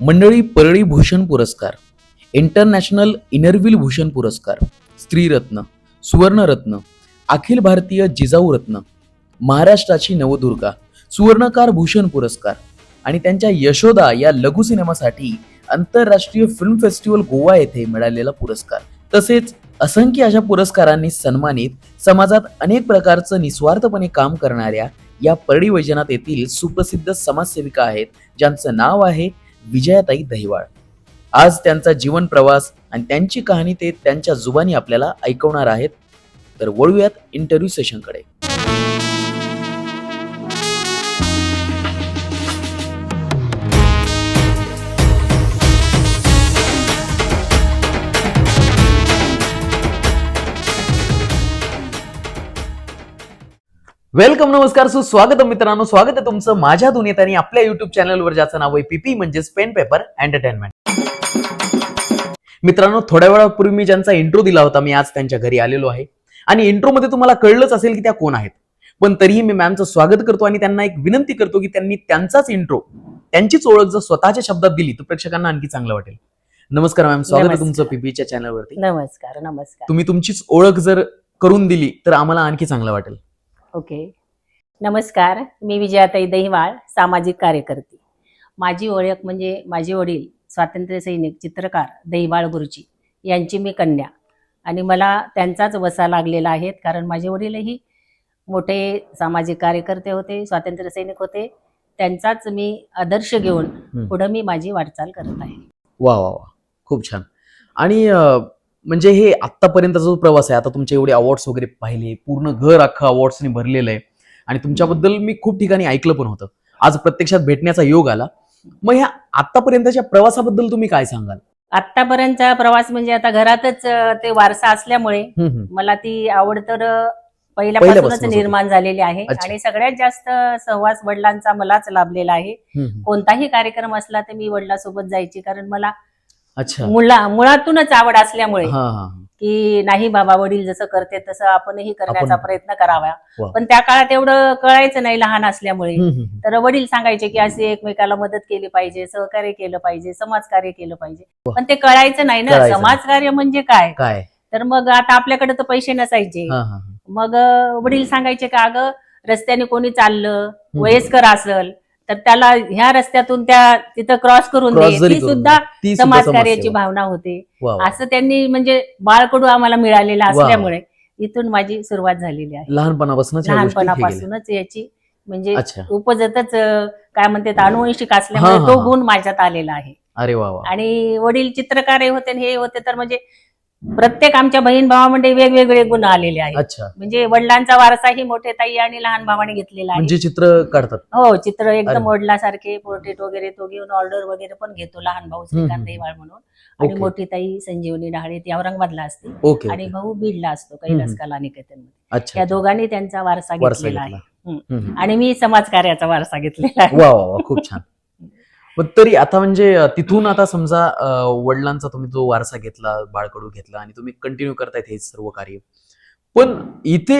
मंडळी परळी भूषण पुरस्कार international Inner Wheel Bhushan पुरस्कार स्त्रीरत्न सुवर्णरत्न अखिल भारतीय जिजाऊ रत्न महाराष्ट्राची नवदुर्गा सुवर्णकार भूषण पुरस्कार आणि त्यांच्या यशोदा या लघु सिनेमासाठी आंतरराष्ट्रीय फिल्म फेस्टिवल गोवा येथे मिळालेला पुरस्कार. तसेच असंख्य अशा पुरस्कारांनी सन्मानित समाजात अनेक प्रकारचं निस्वार्थपणे काम करणाऱ्या या परळी वैजनाथ येथील सुप्रसिद्ध समाजसेविका आहेत ज्यांचं नाव आहे विजयाताई दहिवाळ. आज त्यांचा जीवन प्रवास आणि त्यांची कहाणी ते त्यांच्या जुबानी आपल्याला ऐकवणार आहेत. तर वळूयात इंटरव्ह्यू सेशनकडे वेलकम नमस्कार सुस्वागत मित्रांनो. स्वागत आहे तुमचं माझ्या दुनियेत आणि आपल्या युट्यूब चॅनलवर ज्याचं नाव आहे पीपी म्हणजेच पेन पेपर एंटरटेनमेंट मित्रांनो थोड्या वेळापूर्वी मी ज्यांचा इंट्रो दिला होता मी आज त्यांच्या घरी आलेलो आहे. आणि इंट्रो मध्ये तुम्हाला कळलंच असेल की त्या कोण आहेत. पण तरीही मी मॅमचं स्वागत करतो आणि त्यांना एक विनंती करतो की त्यांनी त्यांचाच इंट्रो त्यांचीच ओळख जर स्वतःच्या शब्दात दिली तर प्रेक्षकांना आणखी चांगलं वाटेल. नमस्कार मॅम स्वागत आहे. तुमचं पीपीच्या चॅनलवरती नमस्कार नमस्कार. तुम्ही तुमचीच ओळख जर करून दिली तर आम्हाला आणखी चांगलं वाटेल. ओके. नमस्कार मी विजयाताई दहिवाळ सामाजिक कार्यकर्ती. माझी ओळख म्हणजे माझे वडील स्वातंत्र्य सैनिक चित्रकार दहिवाळ गुरुजी यांची मी कन्या. आणि मला त्यांचाच वसा लागलेला आहे कारण माझे वडीलही मोठे सामाजिक कार्यकर्ते होते स्वातंत्र्य सैनिक होते. त्यांचाच मी आदर्श घेऊन पुढं मी माझी वाटचाल करत आहे. वा वा वा. खूप छान. आणि म्हणजे हे आतापर्यंतचा जो प्रवास आहे आता तुमचे एवढे अवॉर्ड्स वगैरे पाहिले पूर्ण घर अख्खं अवॉर्ड्सने भरलेलं आहे आणि तुमच्याबद्दल मी खूप ठिकाणी ऐकलं पण होतं आज प्रत्यक्षात भेटण्याचा योग आला मग ह्या आतापर्यंतच्या प्रवासाबद्दल तुम्ही काय सांगाल आत्तापर्यंतचा प्रवास म्हणजे आता घरातच ते वारसा असल्यामुळे. मला ती आवड तर पहिल्यापासूनच. निर्माण झालेली आहे. आणि सगळ्यात जास्त सहवास वडिलांचा मलाच लाभलेला आहे. कोणताही कार्यक्रम असला तर मी वडिलांसोबत जायची कारण मला अच्छा मुला मुळातूनच आवड असल्यामुळे हा हा हा. की नाही बाबा वडील जसं करते तसं आपणही करण्याचा आपण- प्रयत्न करावा वा. पण त्या काळात एवढं कळायचं नाही लहान असल्यामुळे हम्म, हम्म. तर वडील सांगायचे की असे एकमेकाला मदत केली पाहिजे सहकार्य केलं पाहिजे समाजकार्य केलं पाहिजे वा. पण ते कळायचं नाही ना कळायचं नाही. समाजकार्य म्हणजे काय काय तर मग आता आपल्याकडे तर पैसे नसायचे हा हा हा. मग अं, वडील सांगायचे का अगं रस्त्याने कोणी चाललं वयस्कर असल तर त्याला ह्या रस्त्यातून त्या तिथं क्रॉस करून Cross दे जरी ती करून सुद्धा ती सुद्धा समाजकार्याची. भावना होते वा, वा. असं त्यांनी म्हणजे बाळकडू आम्हाला मिळालेलं वा. असल्यामुळे इथून माझी सुरुवात झालेली आहे लहानपणापासूनच ह्या गोष्टी हे केल्या. लहानपणापासूनच याची म्हणजे अच्छा उपजतच अं, काय म्हणते अनुवंशिक हा, असल्यामुळे हा, तो हा. गुण माझ्यात आलेला आहे अरे वा वा आणि वडील चित्रकार होते आणि हे होते तर म्हणजे प्रत्येक आमच्या बहीण भावामध्ये वेगवेगळे गुण आलेले आहेत अच्छा म्हणजे वडिलांचा वारसाही मोठे ताई आणि लहान भावाने घेतलेला आहे म्हणजे चित्र काढतात हो चित्र एकदम. वडिलासारखे पोर्ट्रेट वगैरे तो घेऊन ऑर्डर वगैरे पण घेतो लहान भाऊ श्रीकांत. देवाळ म्हणून आणि. मोठी ताई संजीवनी डहाळे ती औरंगाबादला असते ओके आणि ओके. भाऊ बीडला असतो कैलास कला अच्छा या दोघांनी त्यांचा वारसा वारसा घेतलेला आहे घेतला. हम्म. हम्म, हम्म. आणि मी समाजकार्याचा वारसा घेतलेला आहे वा वा वा खूप छान पण तरी आता म्हणजे तिथून आता समजा वडिलांचा तुम्ही जो वारसा घेतला बाळकडू घेतला आणि तुम्ही कंटिन्यू करतायत हे सर्व कार्य. पण इथे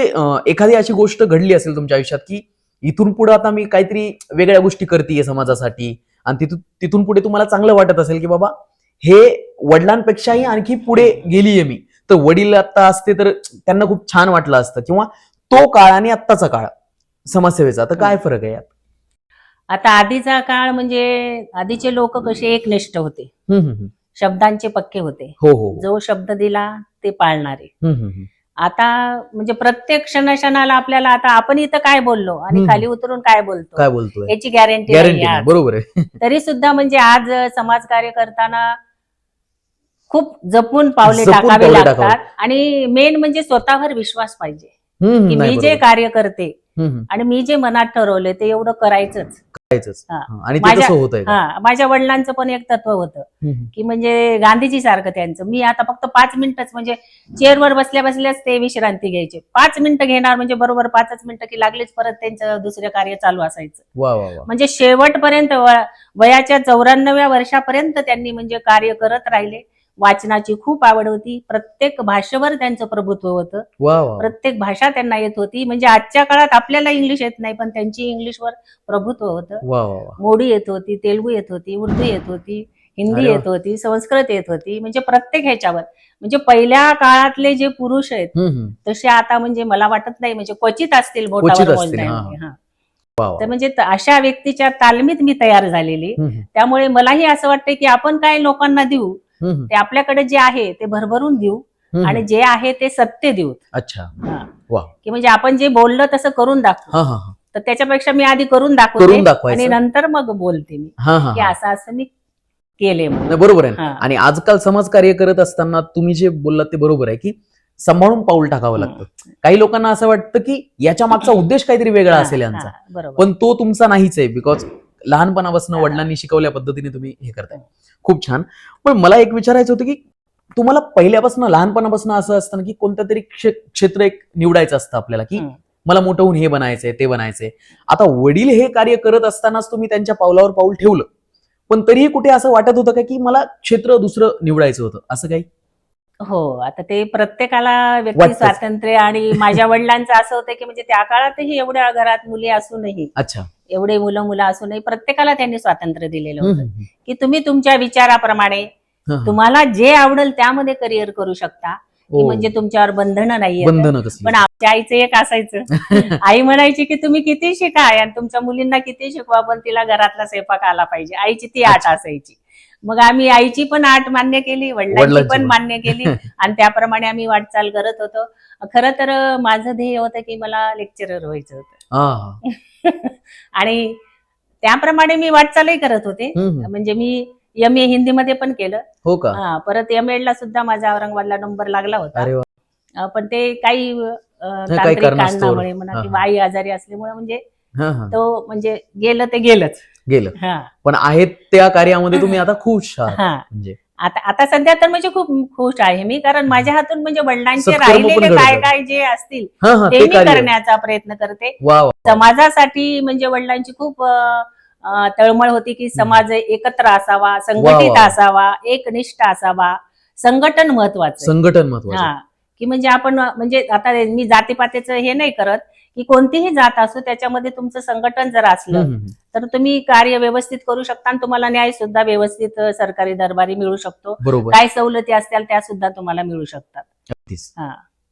एखादी अशी गोष्ट घडली असेल तुमच्या आयुष्यात की इथून पुढे आता मी काहीतरी वेगळ्या गोष्टी करतेय समाजासाठी आणि तिथून तिथून पुढे तुम्हाला चांगलं वाटत असेल की बाबा हे वडिलांपेक्षाही आणखी पुढे गेलीये मी. तर वडील आता असते तर त्यांना खूप छान वाटलं असतं किंवा तो काळ आणि आत्ताचा काळ समाजसेवेचा. तर काय फरक आहे यात? आता आधीचा काळ म्हणजे आधीचे लोक कसे एकनिष्ठ होते. शब्दांचे पक्के होते हो हो हो. जो शब्द दिला ते पाळणारे. आता म्हणजे प्रत्येक क्षणाक्षणाला आपल्याला आता आपण इथं काय बोललो आणि. खाली उतरून काय बोलतो काय बोलतोय याची गॅरंटी गॅरंटी बरोबर आहे तरी सुद्धा म्हणजे आज समाजकार्य करताना खूप जपून पावले टाकावे लागतात. आणि मेन म्हणजे स्वतःवर विश्वास पाहिजे की मी जे. कार्य करते. आणि मी जे मनात ठरवले ते एवढं करायचंच करायचंच. आणि माझ्या-? हा वडिलांचं पण एक तत्व होतं. की म्हणजे गांधीजी सारखं त्यांचं मी आता फक्त पाच मिनिटच म्हणजे चेअरवर बसल्या बसल्याच ते विश्रांती घ्यायचे पाच मिनिटं घेणार म्हणजे बरोबर पाचच मिनिटं की लागलीच परत त्यांचं दुसरं कार्य चालू असायचं म्हणजे शेवटपर्यंत वयाच्या चौऱ्याण्णव्या वर्षापर्यंत त्यांनी म्हणजे कार्य करत राहिले वाचनाची खूप आवड होती. प्रत्येक भाषेवर त्यांचं प्रभुत्व होतं. प्रत्येक भाषा त्यांना येत होती. म्हणजे आजच्या काळात आपल्याला इंग्लिश येत नाही पण त्यांची इंग्लिशवर प्रभुत्व होतं. मोडी येत होती तेलगू येत होती उर्दू येत होती हिंदी. येत होती संस्कृत येत होती. म्हणजे प्रत्येक ह्याच्यावर. म्हणजे पहिल्या काळातले जे पुरुष आहेत. तसे आता म्हणजे मला वाटत नाही. म्हणजे क्वचित असतील बोटावर वा तर म्हणजे अशा व्यक्तीच्या तालमीत मी तयार झालेली. त्यामुळे मलाही असं वाटतं की आपण काय लोकांना देऊ. ते आपल्याकडे जे आहे ते भरभरून देऊ. आणि जे आहे ते सत्य देऊ. अच्छा. की म्हणजे आपण जे बोललं तसं करून दाखवू. हा हा हा. तर त्याच्यापेक्षा मी आधी करून दाखवते आणि नंतर मग बोलते मी. हा हा की. असं असं मी केले बरोबर आहे. आणि आजकाल समाजकार्य करत असताना तुम्ही जे बोललात ते बरोबर आहे की सांभाळून पाऊल टाकावं लागतं. काही लोकांना असं वाटतं की याच्या मागचा उद्देश काहीतरी वेगळा असेल यांचा. पण तो तुमचा नाहीच आहे बिकॉज लहानपणापासून हा. वडिलांनी शिकवल्या पद्धतीने तुम्ही हे करताय. खूप छान. पण मला एक विचारायचं होतं की तुम्हाला पहिल्यापासून लहानपणापासून असं असतं की कोणत्या तरी क्षे- क्षेत्र एक निवडायचं असतं आपल्याला की. मला मोठं होऊन हे बनायचंय ते बनायचंय. आता वडील हे कार्य करत असतानाच तुम्ही त्यांच्या पावलावर पाऊल ठेवलं. पण तरीही कुठे असं वाटत होतं का की मला क्षेत्र दुसरं निवडायचं होतं? असं काही? हो आता ते प्रत्येकाला व्यक्ती. स्वातंत्र्य आणि माझ्या वडिलांचं असं होतं की म्हणजे त्या काळातही एवढ्या घरात मुली असूनही अच्छा. एवढे मुलं मुलं असूनही प्रत्येकाला त्यांनी स्वातंत्र्य दिलेलं होतं. की तुम्ही तुमच्या विचाराप्रमाणे. हा, हा. तुम्हाला जे आवडेल त्यामध्ये करिअर करू शकता. की ओ, म्हणजे तुमच्यावर बंधनं नाही पण आमच्या आईचं एक असायचं. आई म्हणायची की तुम्ही किती शिका आणि तुमच्या मुलींना किती शिकवा पण तिला घरातला स्वयंपाक आला पाहिजे. आईची ती आट असायची. मग आम्ही आईची पण आट मान्य केली वडिलांची पण. मान्य केली. आणि त्याप्रमाणे आम्ही वाटचाल करत होतो. खरं तर माझं ध्येय होतं की मला लेक्चरर व्हायचं होतं. हा, हा. आणि त्याप्रमाणे मी वाटचालही करत होते. म्हणजे मी एम ए हिंदीमध्ये पण केलं. हो का? हा, परत एम ला सुद्धा माझा औरंगाबादला नंबर लागला होता. पण ते काही तांत्रिक. कारणामुळे म्हणा किंवा आई आजारी असल्यामुळे म्हणजे तो म्हणजे गेलं ते गेलंच. गेलं. हा. पण आहेत त्या कार्यामध्ये तुम्ही आता खुश आहात म्हणजे आता आता सध्या तर म्हणजे खूप खुश आहे मी कारण माझ्या हातून म्हणजे वडिलांचे सत्कर्म पण राहिलेले काय. काय जे असतील हा हा ते ते मी कार्य करण्याचा प्रयत्न करते वा वा समाजासाठी म्हणजे वडिलांची खूप अ, अ, तळमळ होती की समाज एकत्र असावा संघटित वा. असावा एकनिष्ठ असावा संघटन महत्वाचं आहे. संघटन महत्वाचं हा की म्हणजे आपण म्हणजे आता मी जातीपातीचं हे नाही करत की कोणतीही जात असो त्याच्यामध्ये तुमचं संघटन जर असलं हम्म, हम्म. तर तुम्ही कार्य व्यवस्थित करू शकता आणि तुम्हाला न्याय सुद्धा व्यवस्थित सरकारी दरबारी मिळू शकतो बरोबर काय सवलती असतील त्या सुद्धा तुम्हाला मिळू शकतात अगदीच. हा.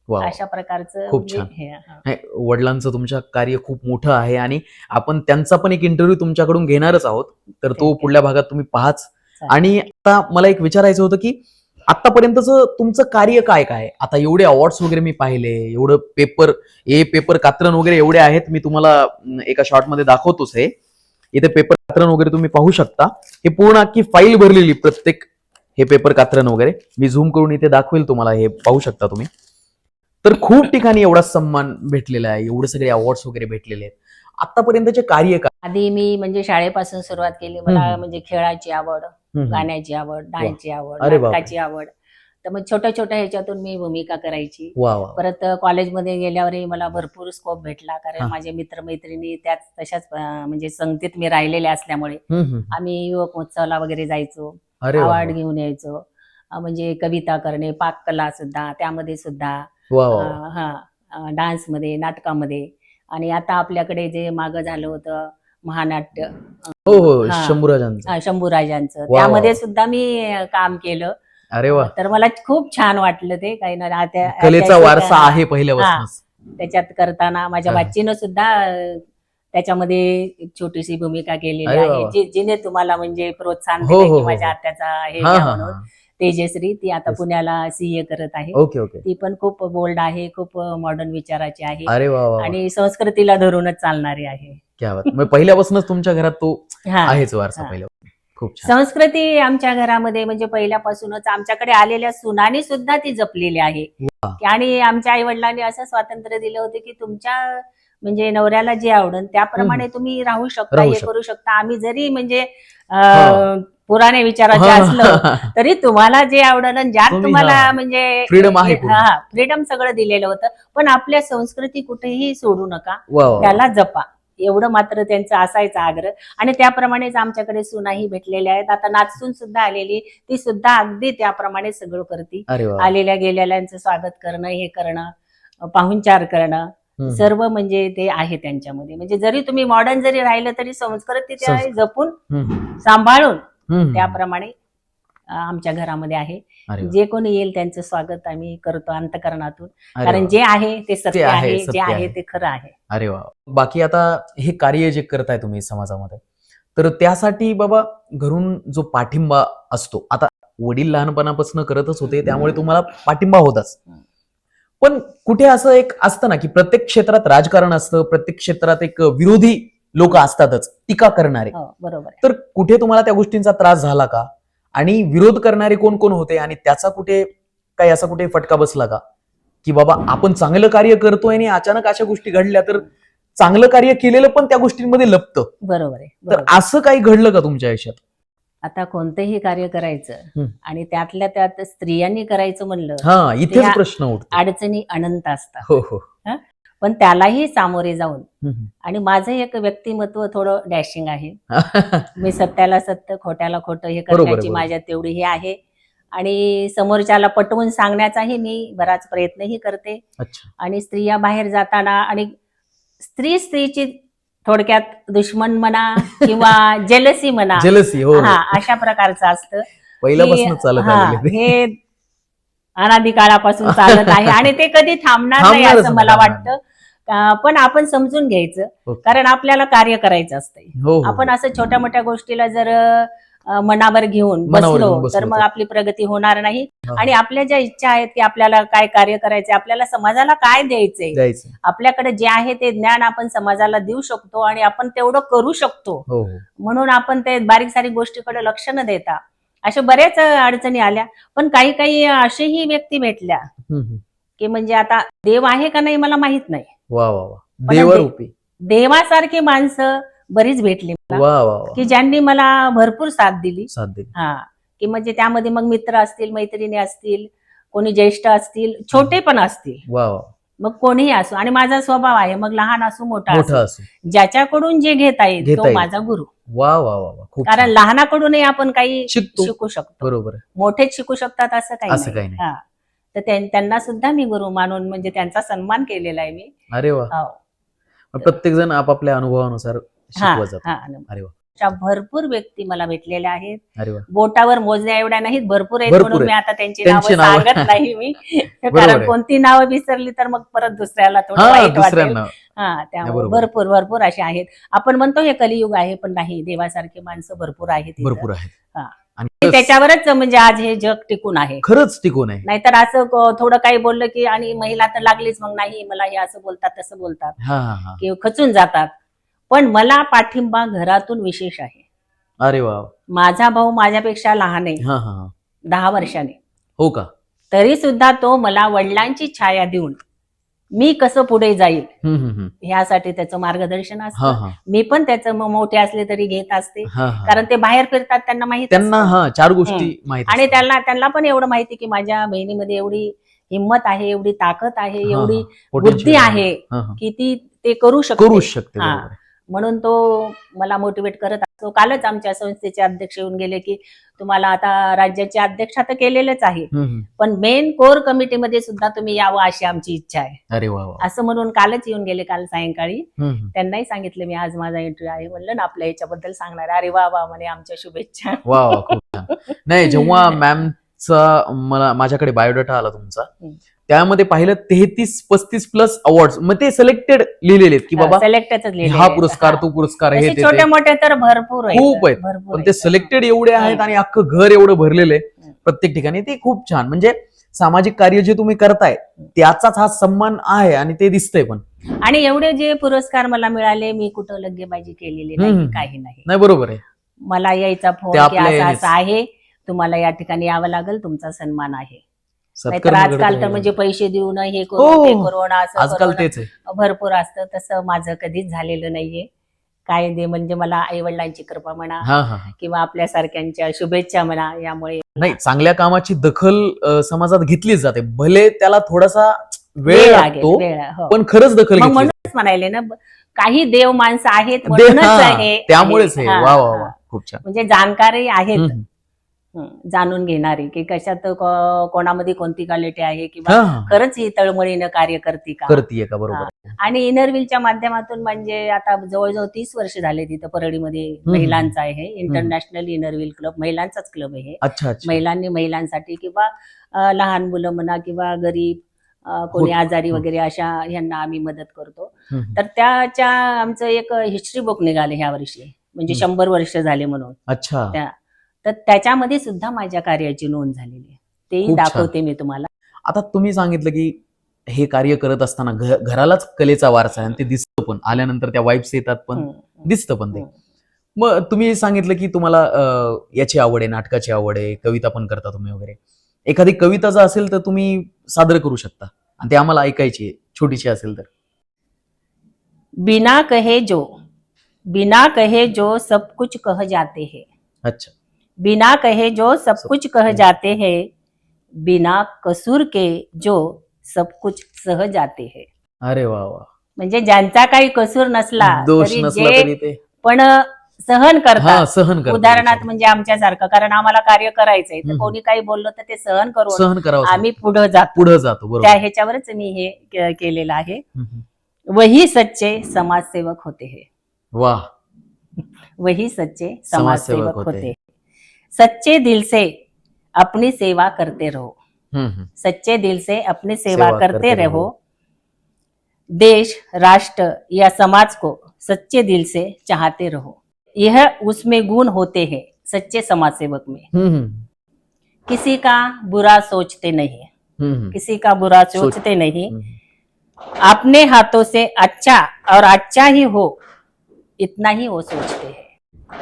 वा वा. अशा प्रकारचं खूप म्हणजे छान. हे, हा. नाही, वडिलांचं तुमच्या कार्य खूप मोठं आहे आणि आपण त्यांचा पण एक इंटरव्ह्यू तुमच्याकडून घेणारच आहोत तर तो. पुढल्या भागात तुम्ही पाहाच चालेल. आणि आता मला एक विचारायचं होतं की आतापर्यंतच तुमचं कार्य काय काय आता एवढे अवॉर्ड्स वगैरे मी पाहिले एवढं पेपर हे पेपर कात्रण वगैरे एवढे आहेत मी तुम्हाला अं, एका शॉर्टमध्ये दाखवतोच हे इथे पेपर कात्रण वगैरे तुम्ही पाहू शकता हे पूर्ण अख्खी फाईल भरलेली प्रत्येक हे पेपर कात्रण वगैरे मी झूम करून इथे दाखवेल तुम्हाला हे पाहू शकता तुम्ही तर खूप ठिकाणी एवढा सन्मान भेटलेला आहे एवढे सगळे अवॉर्ड्स वगैरे भेटलेले आहेत आतापर्यंतचे कार्य काय आधी मी म्हणजे शाळेपासून सुरुवात केली मला. म्हणजे खेळाची आवड. गाण्याची आवड डान्सची आवड अरे बापरे. नाटकाची आवड तर मग छोट्या छोट्या ह्याच्यातून मी भूमिका करायची. वा वा परत कॉलेजमध्ये गेल्यावरही मला भरपूर स्कोप भेटला हा. कारण माझे मित्रमैत्रिणी त्याच तशाच अं, म्हणजे संगतीत मी राहिलेले असल्यामुळे हम्म, हम्म. आम्ही युवक महोत्सवाला वगैरे जायचो. अरे वा अवॉर्ड घेऊन यायचो. अं, म्हणजे कविता करणे पाककला सुद्धा त्यामध्ये सुद्धा वा वा अं, हा अं, डान्समध्ये नाटकामध्ये. आणि आता आपल्याकडे जे मागं झालं होतं महानाट्य हो हो हा. शंभूराजांचं. अं, शंभूराजांचं. वा. त्यामध्ये सुद्धा मी अं, काम केलं. अरे वा. तर मला खूप छान वाटलं ते काही ना त्या- कलेचा वारसा आहे पहिल्यापासूनच त्याच्यात करताना माझ्या. बाच्चीनं सुद्धा त्याच्यामध्ये एक छोटीशी भूमिका केलेली आहे जिने तुम्हाला म्हणजे प्रोत्साहन हो, दिलं हो, की हो, माझ्या. आत्याचा हे हा घ्या हा म्हणून. हा. तेजश्री ती आता. पुण्याला सीए करत आहे. Okay okay. ती पण खूप बोल्ड आहे खूप मॉडर्न विचाराची आहे. अरे वा. आणि संस्कृतीला धरूनच चालणारी आहे. मग पहिल्यापासूनच तुमच्या घरात तो आहेच वारसा. पहिल्या खूप संस्कृती आमच्या घरामध्ये म्हणजे पहिल्यापासूनच आमच्याकडे आलेल्या सुनानी सुद्धा ती जपलेली आहे. आणि आमच्या आई वडिलांनी असं स्वातंत्र्य दिलं होतं की तुमच्या म्हणजे नवऱ्याला जे आवडन त्याप्रमाणे तुम्ही राहू शकता हे. करू शकता आम्ही जरी म्हणजे हा. अं, पुराणे विचाराचे असलं तरी तुम्हाला जे आवडलं आणि ज्यात तुम्ही- तुम्हाला. म्हणजे Freedom आहे. फ्रीडम सगळं दिलेलं होतं पण आपल्या संस्कृती कुठेही सोडू नका. त्याला जपा एवढं मात्र त्यांचं असायचं आग्रह आणि त्याप्रमाणेच आमच्याकडे सुनाही भेटलेल्या आहेत आता नाचसून सुद्धा आलेली ती सुद्धा अगदी त्याप्रमाणे सगळं करते आलेल्या गेलेल्यांचं स्वागत करणं हे करणं पाहुणचार करणं. सर्व म्हणजे ते आहे त्यांच्यामध्ये म्हणजे जरी तुम्ही मॉडर्न जरी राहिलं तरी संस्कृत. जपून. सांभाळून. त्याप्रमाणे आमच्या घरामध्ये आहे. जे कोणी येईल त्यांचं स्वागत आम्ही करतो अंतकरणातून. कारण. जे आहे ते सत्य आहे, जे आहे. ते खरं आहे. अरे वा. बाकी आता हे कार्य जे करताय तुम्ही समाजामध्ये तर त्यासाठी बाबा घरून जो पाठिंबा असतो आता वडील लहानपणापासून करतच होते त्यामुळे तुम्हाला पाठिंबा होताच. पण कुठे असं एक असतं ना की प्रत्येक क्षेत्रात राजकारण असतं प्रत्येक क्षेत्रात एक विरोधी लोक असतातच टीका करणारे. हो बरोबर तर कुठे तुम्हाला त्या गोष्टींचा त्रास झाला का? आणि विरोध करणारे कोण कोण होते आणि त्याचा कुठे काही असा कुठे फटका बसला का? की बाबा आपण चांगलं कार्य करतोय आणि अचानक अशा गोष्टी घडल्या तर चांगलं कार्य केलेलं पण त्या गोष्टींमध्ये लपतं. बरोबर आहे तर बरोबर. असं काही घडलं का तुमच्या आयुष्यात? आता कोणतंही कार्य करायचं. आणि त्यातल्या त्यात स्त्रियांनी करायचं म्हणलं हा इथेच प्रश्न उठतो. अडचणी अनंत असतात. हो हो. पण त्यालाही सामोरे जाऊन. आणि माझं एक व्यक्तिमत्व थोडं डॅशिंग आहे. मी सत्याला सत्य खोट्याला खोटं हे करण्याची. माझ्यात तेवढी हे आहे. आणि समोरच्याला पटवून सांगण्याचाही मी बराच प्रयत्नही करते. आणि स्त्रिया बाहेर जाताना आणि स्त्री स्त्रीची थोडक्यात दुश्मन म्हणा किंवा जेलसी म्हणा. जेलसी हो. हा अशा प्रकारचं असतं. पहिल्यापासून चालत हा, आलेले ते. हे अनादी काळापासून चालत आहे आणि ते कधी थांबणार नाही असं मला वाटतं पण आपण समजून घ्यायचं. कारण आपल्याला कार्य करायचं असतंय हो हो. आपण असं छोट्या मोठ्या गोष्टीला जर मनावर घेऊन बसलो तर मग. आपली प्रगती होणार नाही. आणि आपल्या ज्या इच्छा आहेत की आपल्याला काय कार्य करायचंय आपल्याला समाजाला काय द्यायचंय द्यायचं आपल्याकडे जे आहे ते ज्ञान आपण समाजाला देऊ शकतो आणि आपण तेवढं करू शकतो हो म्हणून आपण ते बारीक सारीक गोष्टीकडे लक्ष न देता अशा बऱ्याच अडचणी आल्या पण काही काही असेही व्यक्ती भेटल्या. की म्हणजे आता देव आहे का नाही मला माहीत नाही. वा वा वा. देवरूपी. देवासारखी माणसं बरीच भेटली मला की ज्यांनी मला भरपूर साथ दिली. साथ दिली. हा की म्हणजे त्यामध्ये मग मित्र असतील मैत्रिणी असतील कोणी ज्येष्ठ असतील छोटे पण असतील. वा वा. मग कोणीही असो. आणि माझा स्वभाव आहे मग लहान असो मोठा मोठं असो. असो. ज्याच्याकडून जे घेता येईल घेता तो येईल. माझा गुरु. वा वा वा वा. खूप कारण छान. लहानाकडूनही आपण काही शिकतो. शिकू शकतो. बरोबर आहे. मोठेच शिकू शकतात असं काही असं काही नाही. हा. तर त्यां- त्यांना सुद्धा मी गुरु मानून म्हणजे त्यांचा सन्मान केलेला आहे मी. अरे वा. हो. प्रत्येक जण आपापल्या अनुभवानुसार हा, शिकवत जातो हा. अरे वा. अशा भरपूर व्यक्ती मला भेटलेल्या आहेत. बोटावर मोजण्या एवढ्या नाहीत भरपूर आहेत म्हणून मी. आता त्यांची नावं सांगत नाही मी. कारण. कोणती नावं विसरली तर मग परत दुसऱ्याला थोडं वाईट वाटेल. हा त्यामुळे. भरपूर भरपूर असे आहेत. आपण म्हणतो हे कलियुग आहे पण नाही देवासारखे माणसं भरपूर आहेत. भरपूर आहेत. आणि त्याच्यावरच म्हणजे आज हे जग टिकून आहे. खरंच टिकून आहे. नाहीतर असं थोडं काही बोललं की आणि महिला तर लागलीच मग नाही मला हे असं बोलतात तसं बोलतात. की खचून जातात. पण मला पाठिंबा घरातून विशेष आहे. अरे वा. माझा भाऊ माझ्यापेक्षा लहान आहे. हा हा. हा दहा वर्षाने. हो का? तरी सुद्धा तो मला वडिलांची छाया देऊन मी कसं पुढे जाईल हम्म, हम्म, हम्म. ह्यासाठी त्याचं मार्गदर्शन हा असतं. हा मी पण त्याचं म- मोठे असले तरी घेत असते. हा हा. कारण ते बाहेर फिरतात त्यांना माहिती त्यांना हा चार गोष्टी माहिती आणि असतात. त्यांना त्यांना पण एवढं माहिती की माझ्या बहिणीमध्ये एवढी हिंमत आहे एवढी ताकद आहे हा, हा. एवढी Potential बुद्धी आहे. हा, हा. की ती ते करू शकते. करूच शकते हा. बरोबर. आहे. म्हणून तो मला मोटिवेट करत असतो कालच आमच्या संस्थेचे अध्यक्ष येऊन गेले की तुम्हाला आता राज्याचे अध्यक्ष आता केलेलेच आहे. पण मेन कोर कमिटीमध्ये सुद्धा तुम्ही यावं अशी आमची इच्छा आहे. अरे वा असं म्हणून कालच येऊन गेले काल सायंकाळी. त्यांनाही सांगितलं मी आज माझा इंटरव्ह्यू आहे. म्हणलं ना आपल्या याच्याबद्दल सांगणार. अरे वा वा म्हणे आमच्या शुभेच्छा. वा नाही जेव्हा मॅमचा मला माझ्याकडे बायोडाटा आला तुमचा. त्यामध्ये पाहिलं तेहतीस पस्तीस प्लस अवॉर्ड मग ते सिलेक्टेड लिहिलेले आहेत की बाबा सिलेक्टच हा पुरस्कार तो पुरस्कार हे ते. छोटे मोठे तर भरपूर. खूप आहेत. पण. ते सिलेक्टेड एवढे आहेत. आणि अख्खं घर एवढं भरलेलं आहे. प्रत्येक ठिकाणी ते खूप छान म्हणजे सामाजिक कार्य जे तुम्ही करताय त्याचाच हा सन्मान आहे आणि ते दिसतंय पण आणि एवढे जे पुरस्कार मला मिळाले मी कुठं लगेबाजी केलेली नाही. काही नाही नाही बरोबर आहे मला यायचा फोन आहे तुम्हाला या ठिकाणी यावं लागेल तुमचा सन्मान आहे नाहीतर आजकाल तर. म्हणजे पैसे देऊन हे हो. करू ते करू ना असं आजकाल. तेच आहे भरपूर असतं तसं माझं कधीच झालेलं नाहीये काय दे म्हणजे मला आई वडिलांची कृपा म्हणा हा हा हा. किंवा आपल्यासारख्यांच्या शुभेच्छा म्हणा यामुळे नाही चांगल्या कामाची दखल समाजात घेतलीच जाते भले त्याला थोडासा वेळ लागेल लागतो हो. पण खरंच दखल म्हणूनच म्हणायले ना काही देव माणसं आहेत म्हणूनच हा, हे त्यामुळेच हे हा, वा वा हा. वा खूप छान म्हणजे जाणकारी आहेत. हं, जाणून घेणारी की कशात कोणामध्ये कोणती क्वालिटी आहे किंवा. खरंच ही तळमळीनं कार्य करते का? करतीये का? बरोबर. आणि इनरव्हीलच्या माध्यमातून म्हणजे आता जवळजवळ तीस वर्ष झाले तिथं परळीमध्ये महिलांचा आहे इंटरनॅशनल इनरव्हील क्लब महिलांचाच क्लब आहे महिलांनी महिलांसाठी किंवा लहान मुलं म्हणा किंवा गरीब कोणी आजारी. वगैरे अशा ह्यांना आम्ही मदत करतो. तर त्याच्या आमचं एक हिस्ट्री बुक निघाले ह्या वर्षी. म्हणजे. शंभर वर्ष झाले म्हणून. अच्छा. त्या- तर त्याच्यामध्ये सुद्धा माझ्या कार्याची नोंद झालेली आहे. तेही खूप छान. दाखवते मी तुम्हाला. आता तुम्ही सांगितलं की हे कार्य करत असताना घ- घरालाच कलेचा वारसा आहे आणि ते दिसतं पण. आल्यानंतर त्या वाईब्स येतात पण. हम्म. दिसतं पण ते. हम्म. मग तुम्ही सांगितलं की तुम्हाला अं, याची आवड आहे नाटकाची आवड आहे कविता पण करता तुम्ही वगैरे. एखादी कविता जर असेल तर तुम्ही सादर करू शकता. आणि ते आम्हाला ऐकायची आहे, छोटीशी असेल तर. बिना कहे जो बिना कहे जो सब कुछ कह जाते हैं. अच्छा. बिना कहे जो सब कुछ कह जाते हैं बिना कसूर के जो सब कुछ सह जाते हैं। अरे वा वा म्हणजे ज्यांचा काही कसूर नसला दोष तरी नसला जे तरी ते पण सहन हा करतात सहन करतात उदाहरणार्थ म्हणजे आमच्यासारखं कारण आम्हाला कार्य करायचंय तर हम्म. कोणी काही बोललं तर ते सहन करून सहन करावं आम्ही पुढे जातो. पुढे जातो त्या बरोबर ह्याच्यावरच मी हे के- केलेलं आहे. हम्म. वही सच्चे समाजसेवक होते हैं. वा वही सच्चे समाजसेवक समाजसेवक होते. होते. सच्चे दिल से अपनी सेवा करते रहो. सच्चे दिल से अपनी सेवा, सेवा करते, करते रहो। देश राष्ट्र या समाज को सच्चे दिल से चाहते रहो यह उसमें गुण होते हैं सच्चे समाजसेवक में हम्म, हम्म. किसी का बुरा सोचते नहीं. किसी का बुरा सोच- सोचते नहीं. अपने हाथों से अच्छा और अच्छा ही हो इतना ही वो सोचते हैं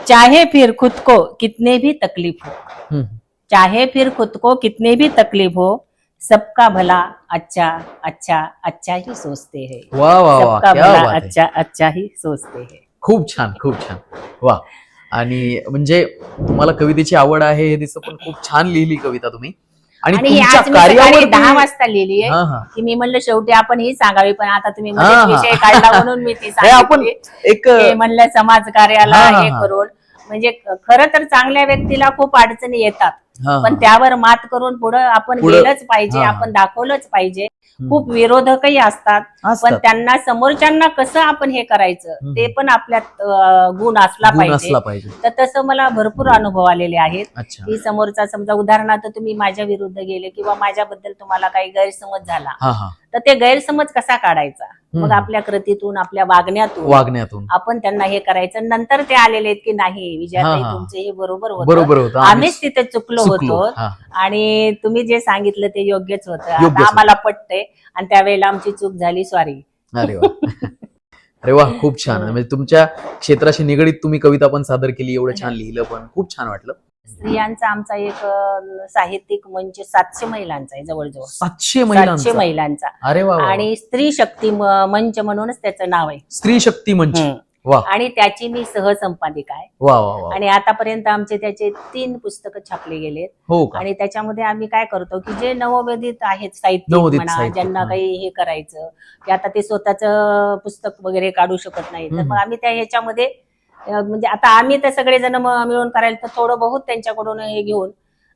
चाहे फिर खुद को कितने भी तकलीफ हो. चाहे फिर खुद को कितने भी तकलीफ हो सबका भला अच्छा अच्छा अच्छा ही सोचते हैं। वा वा वा सबका क्या भला बात आहे अच्छा अच्छा ही सोचते हैं। खूप छान खूप छान. वा आणि म्हणजे तुम्हाला कवितेची आवड आहे हे दिसतं पण खूप छान लिहिली कविता तुम्ही. आणि ही तुमच्या आज मी सकाळी दहा तुम्ही- वाजता लिहिली आहे. हा की मी म्हणलं शेवटी आपण ही सांगावी पण आता तुम्ही हा. विषय काढला म्हणून मी ती हे आपण सांगितली. एक म्हणलं समाज कार्याला हा, हा, हे हा. करून. म्हणजे खरं तर चांगल्या व्यक्तीला खूप अडचणी येतात. पण. त्यावर मात करून पुढे आपण गेलंच पाहिजे. आपण दाखवलंच पाहिजे. खूप विरोधकही असतात पण. त्यांना समोरच्यांना कसं आपण हे करायचं. ते पण आपल्यात गुण असला पाहिजे तर तसं मला भरपूर अनुभव आलेले आहेत की समोरचा समजा उदाहरणार्थ तुम्ही माझ्या विरुद्ध गेले किंवा माझ्याबद्दल तुम्हाला काही गैरसमज झाला तर ते गैरसमज कसा काढायचा मग. आपल्या कृतीतून आपल्या वागण्यातून वागण्यातून आपण त्यांना हे करायचं नंतर ते आलेले आहेत की नाही विजयाताई. तुमचे हे बरोबर होतं आम्हीच तिथे चुकलो चुकलो. होतो. हा. आणि तुम्ही जे सांगितलं ते योग्यच होतं. योग्यच आता होतं. आम्हाला पटतंय. आणि त्यावेळेला आमची चूक झाली. सॉरी अरे वा. अरे वा खूप छान. हम्म. म्हणजे तुमच्या क्षेत्राशी निगडीत तुम्ही कविता पण सादर केली एवढं छान लिहिलं पण. खूप छान वाटलं. स्त्रियांचा आमचा एक अं, साहित्यिक मंच सातशे महिलांचा आहे जवळजवळ. सातशे सातशे महिलांचा महिलांचा. अरे वा वा, वा. आणि स्त्री शक्ती म- मंच म्हणूनच त्याचं नाव आहे. स्त्री शक्ती मंच. हम्म. वा. आणि त्याची मी सहसंपादिका आहे वा वा वा. आणि आतापर्यंत आमचे त्याचे तीन पुस्तकं छापले गेलेत. हो का? आणि त्याच्यामध्ये आम्ही काय करतो की जे नवोदित आहेत साहित्य नवोदित म्हणा साहित्यिक, ज्यांना हा. काही हे करायचं की आता ते स्वतःच पुस्तक वगैरे काढू शकत नाही तर हम्म. मग आम्ही त्या ह्याच्यामध्ये अं, म्हणजे आता आम्ही तर सगळेजण म- मिळून करायला तर थोडं बहुत त्यांच्याकडून हे घेऊन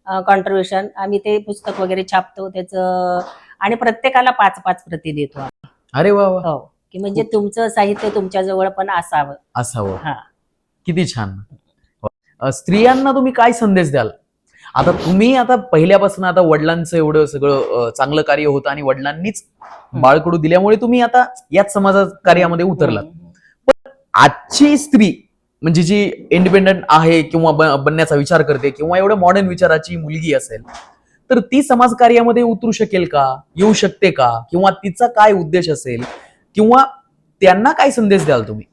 कॉन्ट्रीब्युशन आम्ही ते पुस्तक वगैरे छापतो त्याचं आणि प्रत्येकाला पाच पाच प्रती देतो आम्ही. अरे वा वा. हो. की म्हणजे तुमचं साहित्य तुमच्या जवळ पण असावं. असावं. हा. किती छान. अ, स्त्रियांना तुम्ही काय संदेश द्याल? आता तुम्ही आता पहिल्यापासून आता वडिलांचं एवढं सगळं अ, चांगलं कार्य होतं आणि वडिलांनीच बाळकडू दिल्यामुळे तुम्ही आता याच समाजा कार्यामध्ये उतरलात. आजची स्त्री म्हणजे जी इंडिपेंडंट आहे किंवा ब- बनण्याचा विचार करते किंवा एवढ्या मॉडर्न विचाराची मुलगी असेल तर ती समाज कार्यामध्ये उतरू शकेल का? येऊ शकते का? किंवा तिचा काय उद्देश असेल? किंवा त्यांना काय संदेश द्याल तुम्ही?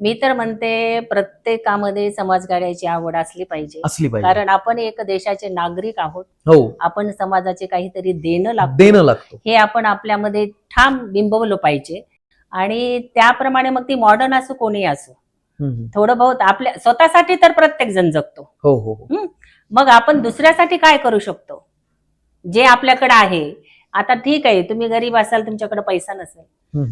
मी तर म्हणते प्रत्येकामध्ये समाजकार्याची आवड असली पाहिजे. असली पाहिजे. कारण आपण एक देशाचे नागरिक आहोत. हो. आपण समाजाचे काहीतरी देणं लागतो. देणं लागतो. हे आपण आपल्यामध्ये ठाम बिंबवलं पाहिजे. आणि त्याप्रमाणे मग ती मॉडर्न असो कोणी असो. हम्म. थोडं बहुत आपल्या स्वतःसाठी तर प्रत्येक जण जगतो. हो हो हो. मग आपण दुसऱ्यासाठी काय करू शकतो? जे आपल्याकडे आहे आता ठीक आहे तुम्ही गरीब असाल तुमच्याकडे पैसा नसेल.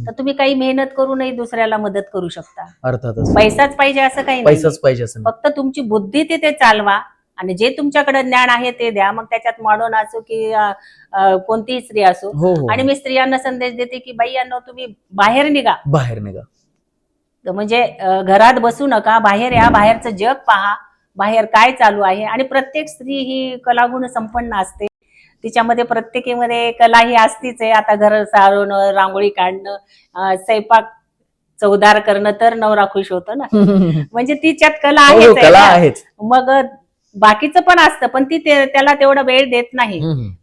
तर तुम्ही काही मेहनत करूनही दुसऱ्याला मदत करू शकता. अर्थातच. पैसाच पाहिजे असं काही नाही. पैसाच पाहिजे असं. फक्त तुमची बुद्धी तिथे चालवा आणि जे तुमच्याकडे ज्ञान आहे ते द्या. मग त्याच्यात मॉडर्न असो की कोणतीही स्त्री असो. हो हो आणि मी स्त्रियांना संदेश देते की बाई यांना तुम्ही बाहेर निघा. बाहेर निघा. तर म्हणजे घरात बसू नका. बाहेर या. बाहेरचं जग पहा. बाहेर काय चालू आहे? आणि प्रत्येक स्त्री ही कलागुण संपन्न असते. तिच्यामध्ये प्रत्येकीमध्ये कला ही असतीच आहे आता घर सारवणं रांगोळी काढणं स्वयंपाक चौदार करणं तर नवरा खुश होतो ना म्हणजे तिच्यात कला हो, आहेच आहे कला ना. आहेच मग बाकीचं पण असतं पण ती त्याला तेवढा वेळ देत नाही.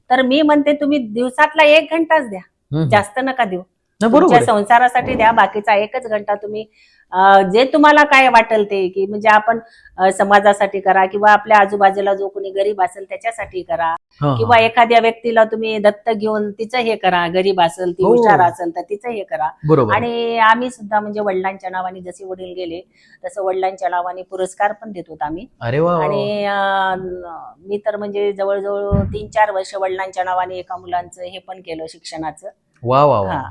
तर मी म्हणते तुम्ही दिवसातला एक घंटाच द्या. जास्त नका देऊ तुमच्या. संसारासाठी द्या बाकीचा एकच घंटा तुम्ही जे तुम्हाला काय वाटेल ते की म्हणजे आपण समाजासाठी करा किंवा आपल्या आजूबाजूला जो कोणी गरीब असेल त्याच्यासाठी करा. किंवा एखाद्या व्यक्तीला तुम्ही दत्त घेऊन तिचं हे करा गरीब असेल ती हो. हुशार असेल तर तिचं हे करा. आणि आम्ही सुद्धा म्हणजे वडिलांच्या नावाने जसे वडील गेले तसं वडिलांच्या नावाने पुरस्कार पण देत होतो आम्ही. आणि मी तर म्हणजे जवळजवळ तीन चार वर्ष वडिलांच्या नावाने एका मुलांचं हे पण केलं शिक्षणाचं वा वा.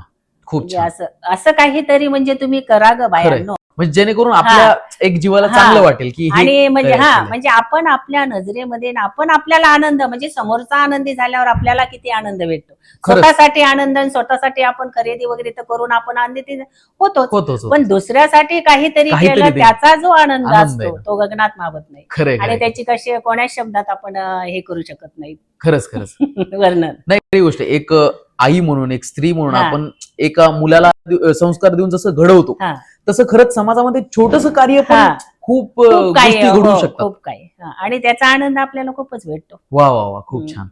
खूप म्हणजे छान असं असं काहीतरी म्हणजे तुम्ही करा ग बायांनो म्हणजे जेणेकरून आपल्या एक जीवाला हा. चांगलं वाटेल की हे आणि म्हणजे तयार हा केलंय. म्हणजे आपण आपल्या नजरेमध्ये ना आपण आपल्याला आनंद म्हणजे समोरचा आनंदी झाल्यावर आपल्याला किती आनंद भेटतो खरंच. स्वतःसाठी आनंद आणि स्वतःसाठी आपण खरेदी वगैरे तर करून आपण आनंदी होतोच होतोच होत. पण दुसऱ्यासाठी काहीतरी काहीतरी केलं ते- त्याचा जो आनंद आनंद आहे असतो ना. तो गगनात मावत नाही खरंय आणि खरंय. त्याची कशी कोण्याच शब्दात आपण अं, हे करू शकत नाही खरंच खरंच वर्णन नाही खरी गोष्ट आहे. एक अ, आई म्हणून एक स्त्री म्हणून हा. आपण एका मुलाला दि- संस्कार देऊन जसं घडवतो हा. तसं खरंच समाजामध्ये छोटस कार्य पण हा. खूप अ, खूप काही गोष्टी घडवू हो, शकतात खूप काही हा. आणि त्याचा आनंद आपल्याला खूपच भेटतो वा वा वा खूप हम्म. छान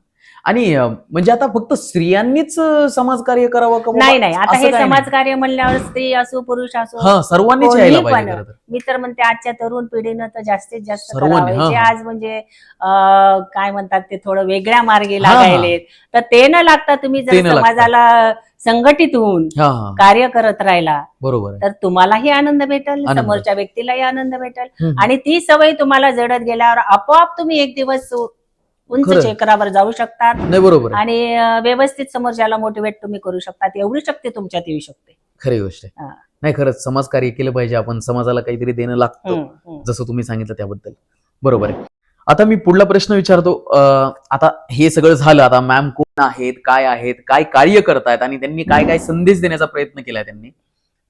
आणि म्हणजे आता फक्त स्त्रियांनीच समाजकार्य करावं का? नाही नाही आता हे. समाजकार्य म्हणल्यावर स्त्री असो पुरुष असो हा सर्वांनीच तर. मी तर म्हणते आजच्या तरुण पिढीनं तर जास्तीत जास्त सर्वांनी, जे. आज म्हणजे काय म्हणतात ते थोडं वेगळ्या मार्गी. लागायले तर ते न लागता तुम्ही जर. समाजाला संघटित होऊन कार्य करत राहिला बरोबर तर तुम्हालाही आनंद भेटेल. समोरच्या व्यक्तीलाही आनंद भेटेल. आणि ती सवय तुम्हाला जडत गेल्यावर आपोआप तुम्ही एक दिवस उंच खरं. शिखरावर जाऊ शकतात. नाही बरोबर आहे. आणि अं, व्यवस्थित समोरच्याला मोटिवेट तुम्ही करू शकतात. एवढी शक्ती तुमच्यात येऊ शकते. खरी गोष्ट आहे. हा. नाही खरंच समाजकार्य केलं पाहिजे आपण. समाजाला काहीतरी देणं लागतं हम्म, हम्म. जसं तुम्ही सांगितलं त्याबद्दल. बरोबर आहे. आता मी पुढला प्रश्न विचारतो. अं, आता हे सगळं झालं. आता मॅम कोण आहेत काय आहेत काय कार्य करतायत आणि त्यांनी काय काय संदेश देण्याचा प्रयत्न केलाय त्यांनी.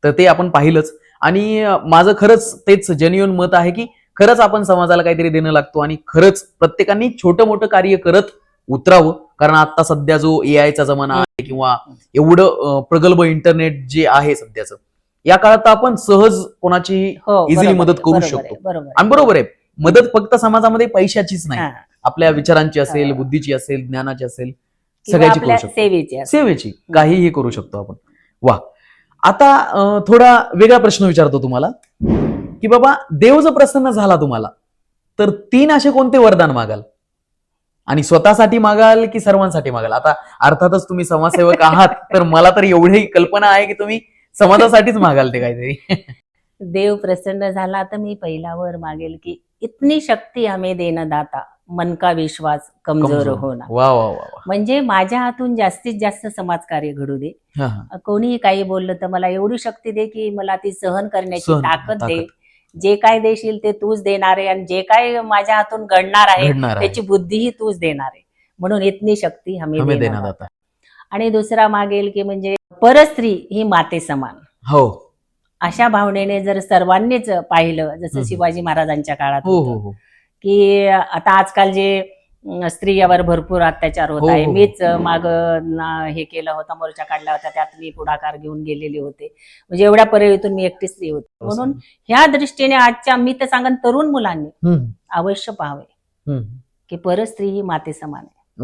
तर ते आपण पाहिलंच. आणि अं, माझं खरंच तेच जेन्युअन मत आहे की खरंच आपण समाजाला काहीतरी देणं लागतो आणि खरंच प्रत्येकाने छोटं मोठं कार्य करत उतरावं. कारण आता सध्या जो ए आयचा जमाना आहे किंवा एवढं प्रगल्भ इंटरनेट जे आहे सध्याचं या काळात आपण सहज कोणाची हो easily बरोबर मदत करू शकतो. आणि बरोबर आहे मदत फक्त समाजामध्ये पैशाचीच नाही. हा. आपल्या विचारांची असेल हा. बुद्धीची असेल ज्ञानाची असेल सगळ्याची करू शकतो. सेवेची काहीही करू शकतो आपण. वा. आता थोडा वेगळा प्रश्न विचारतो तुम्हाला. की बाबा देव जर प्रसन्न झाला तुम्हाला तर तीन असे कोणते वरदान मागाल? आणि स्वतःसाठी मागाल की सर्वांसाठी मागाल? आता अर्थातच तुम्ही समाजसेवक आहात तर मला तर एवढी कल्पना आहे की तुम्ही समाजासाठीच मागाल ते काहीतरी. देव प्रसन्न झाला तर मी पहिला वर मागेल की इतनी शक्ती हमें देणं दाता मन का विश्वास कमजोर. होणार वा वा वा म्हणजे माझ्या हातून जास्तीत जास्त समाजकार्य घडू दे. कोणीही काही बोललं तर मला एवढी शक्ती दे की मला ती सहन करण्याची ताकद दे. जे काय देशील ते तूच देणार आहे आणि जे काय माझ्या हातून घडणार आहे घडणार आहे. त्याची बुद्धीही तूच देणार आहे. म्हणून इतनी शक्ती हमें हमें देणं देण्यात दाता. आता. आणि दुसरा मागेल की म्हणजे परस्त्री ही माते समान. हो. अशा भावनेने जर सर्वांनीच पाहिलं जसं हम्म. शिवाजी महाराजांच्या काळात हो होतं, हो हो. की आता आजकाल जे स्त्रियावर भरपूर अत्याचार होत हो, आहे हो, हो. मीच माग हे केलं होतं मोर्चा काढला होता त्यात मी पुढाकार घेऊन गेलेले होते म्हणजे एवढ्या परळीतून मी एकटी स्त्री होते म्हणून ह्या दृष्टीने आजच्या मी तर सांगन तरुण मुलांनी अवश्य पाहावे. की परस्त्री ही माते समान आहे.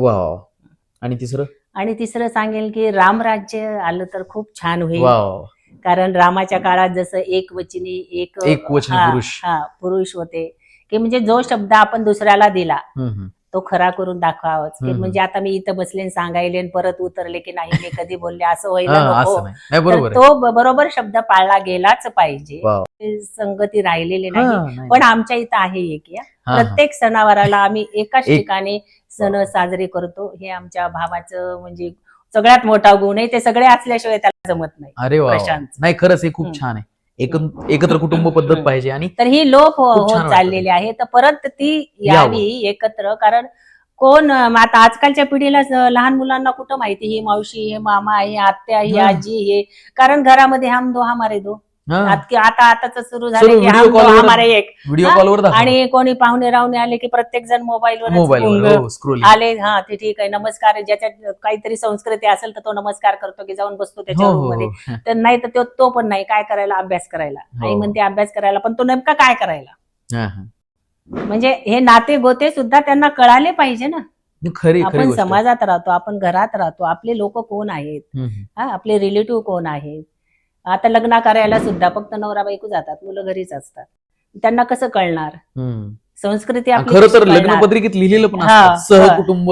आणि तिसरं आणि तिसरं सांगेल की रामराज्य आलं तर खूप छान होईल. कारण रामाच्या काळात जसं एक वचनी एक एक पुरुष. होते की म्हणजे जो शब्द आपण दुसऱ्याला दिला. तो खरा करून दाखवावाच. की. म्हणजे आता मी इथं बसले सांगायले परत उतरले की नाही मी कधी बोलले असं व्हायला नको. तो बरोबर शब्द पाळला गेलाच पाहिजे. संगती राहिलेली नाही. पण आमच्या इथं आहे एक या. प्रत्येक सणावाराला आम्ही एकाच एक- ठिकाणी सण साजरे करतो. हे आमच्या भावाचं म्हणजे सगळ्यात मोठा गुण आहे. ते सगळे असल्याशिवाय त्याला जमत नाही. अरे. नाही खरंच हे खूप. छान आहे. एकत्र कुटुंब पद्धत. पाहिजे आणि तर ही लोप हो- होत. चाललेली आहे तर परत ती यावी एकत्र कारण कोण आता आजकालच्या पिढीला लहान मुलांना कुठं माहिती ही मावशी हे मामा ही आत्या ही हा. आजी हे कारण घरामध्ये हम दो हमारे दो आत- आता आताच सुरू झालं की हमारे एक. व्हिडिओ हा, कॉलवर दाखव. आणि कोणी पाहुणे रावणे आले की प्रत्येक जण मोबाईलवर मोबाईल हो स्क्रोलिंग आले. हा ते ठीक आहे. नमस्कार ज्याच्यात काहीतरी संस्कृती असेल तर तो नमस्कार करतो की जाऊन बसतो त्याच्या हो हो मध्ये हो. तर नाही तर तो- तो पण नाही. काय करायला? अभ्यास करायला. आई. म्हणते अभ्यास करायला. पण तो नेमका काय करायला? हा, हा. म्हणजे हे नाते गोते सुद्धा त्यांना कळाले पाहिजे ना. खरी खरी आपण गोष्ट. आहे. समाजात राहतो आपण घरात राहतो. आपले लोक कोण आहेत? हम्म, हम्म. हा आपले रिलेटिव्ह कोण आहेत? आता लग्न करायला सुद्धा फक्त नवरा बायको जातात मुलं घरीच असतात त्यांना कसं कळणार. संस्कृती खरं तर? लग्नपत्रिकेत लिहिलेलं पण. सहकुटुंब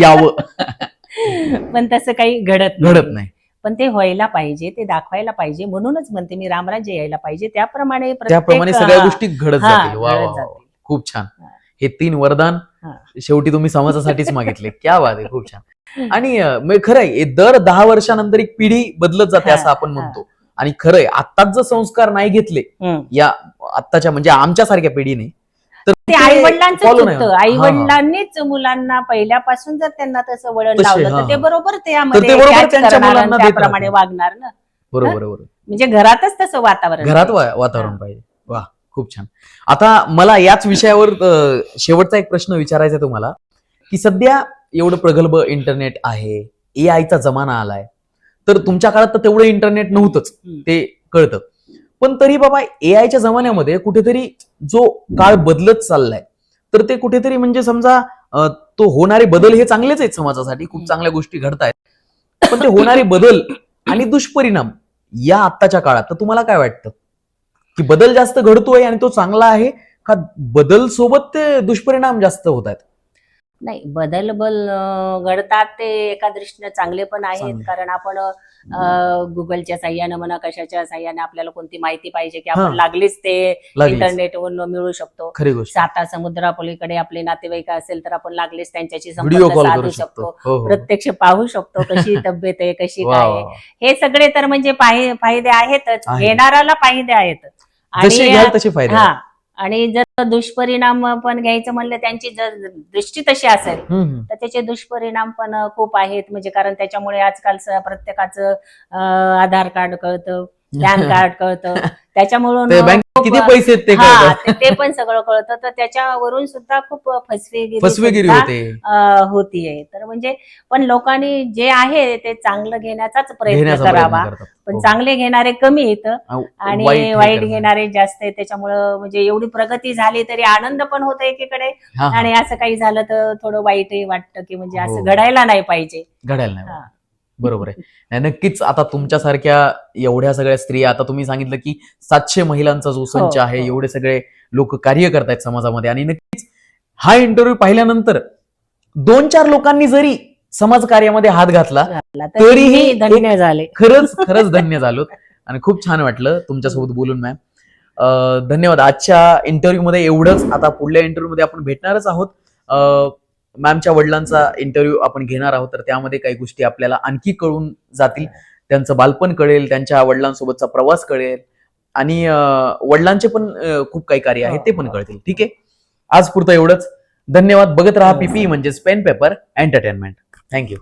यावं पण तसं काही घडत घडत नाही पण ते व्हायला पाहिजे ते दाखवायला पाहिजे म्हणूनच म्हणते मी रामराज्य यायला पाहिजे त्याप्रमाणे त्याप्रमाणे सगळ्या गोष्टी घडत जातील. खूप छान हा. तीन वरदान. शेवटी तुम्ही समाजासाठीच मागितले क्या बात आहे खूप छान आणि अं, मग खरं आहे हे दर दहा वर्षानंतर एक पिढी बदलत जाते असं आपण. म्हणतो आणि खरंय आत्ताच जर संस्कार नाही घेतले. या आत्ताच्या म्हणजे आमच्या सारख्या पिढीने तर ते आई वडिलांचं. आई. वडिलांनीच मुलांना पहिल्यापासून जर त्यांना तसं वळण लावलं तर ते. बरोबर त्याप्रमाणे. वागणार ना बरोबर बरोबर म्हणजे घरातच तसं वातावरण घरात वातावरण पाहिजे वा खूप छान आता मला याच विषयावर शेवटचा एक प्रश्न विचारायचा तुम्हाला की सध्या एवढं प्रगल्भ इंटरनेट आहे ए आयचा जमाना आलाय तर तुमच्या काळात तर तेवढं इंटरनेट नव्हतंच. ते कळतं पण तरी बाबा ए आयच्या जमान्यामध्ये कुठेतरी जो काळ बदलत चाललाय तर ते कुठेतरी म्हणजे समजा तो होणारे बदल हे चांगलेच आहेत समाजासाठी खूप. चांगल्या गोष्टी घडतायत पण ते होणारे बदल आणि दुष्परिणाम या आत्ताच्या काळात तर तुम्हाला काय वाटतं की बदल जास्त घडतोय आणि तो चांगला आहे का बदल सोबत ते दुष्परिणाम जास्त होत आहेत नाही बदल बल घडतात ते एका दृष्टीने चांगले पण आहेत. कारण आपण गुगलच्या साह्यानं म्हणा कशाच्या साह्याने आपल्याला कोणती माहिती पाहिजे की आपण हा. लागलीच ते लागलीच. इंटरनेटवरून मिळू शकतो साता समुद्रापलीकडे आपले नातेवाईक असेल तर आपण लागलीच त्यांच्याशी संपर्क साधू शकतो हो, हो. प्रत्यक्ष पाहू शकतो कशी तब्येत आहे कशी काय. हे सगळे तर म्हणजे फायदे आहेतच आहे. घेणाराला फायदे आहेतच जसे आणि जर दुष्परिणाम पण घ्यायचं म्हणलं त्यांची जर दृष्टी तशी असेल. तर त्याचे दुष्परिणाम पण खूप आहेत म्हणजे कारण त्याच्यामुळे आजकाल प्रत्येकाचं आधार कार्ड कळतं पॅन कार्ड कळतं त्याच्यामुळून ते बँक खूप- किती पैसे ते. ते- पण सगळं कळतं तर त्याच्यावरून सुद्धा खूप फसवेगिरी फसवेगिरी होतीये तर म्हणजे पण लोकांनी जे आहे ते चांगलं घेण्याचाच प्रयत्न करावा. पण हो. चांगले घेणारे कमी अहो, आणि वाईट. घेणारे जास्त आहेत त्याच्यामुळं म्हणजे एवढी प्रगती झाली तरी आनंद पण होतो एकीकडे. आणि असं काही झालं तर थोडं वाईटही वाटतं की म्हणजे हो. असं घडायला नाही पाहिजे घडायला नाही. बरोबर आहे. नक्कीच आता तुमच्यासारख्या एवढ्या सगळ्या स्त्रिया आता तुम्ही सांगितलं की सातशे महिलांचा जो संच हो, आहे हो. एवढे सगळे लोक कार्य करतायत समाजामध्ये. आणि नक्कीच हा इंटरव्ह्यू पाहिल्यानंतर दोन चार लोकांनी जरी समाज कार्यामध्ये हात घातला तरीही धन्य झाले. खरंच खरंच धन्य झालो. आणि खूप छान वाटलं तुमच्यासोबत बोलून मॅम धन्यवाद. आजच्या इंटरव्ह्यू मध्ये एवढंच. आता पुढल्या इंटरव्ह्यू मध्ये आपण भेटणारच आहोत. मॅमच्या वडिलांचा इंटरव्ह्यू आपण घेणार आहोत तर त्यामध्ये काही गोष्टी आपल्याला आणखी कळून जातील. त्यांचं बालपण कळेल त्यांच्या वडिलांसोबतचा प्रवास कळेल आणि वडिलांचे पण खूप काही कार्य आहे ते पण कळतील. ठीक आहे? आज पुरतं एवढंच. धन्यवाद. बघत राहा पीपी म्हणजेच पेन पेपर एंटरटेनमेंट थँक्यू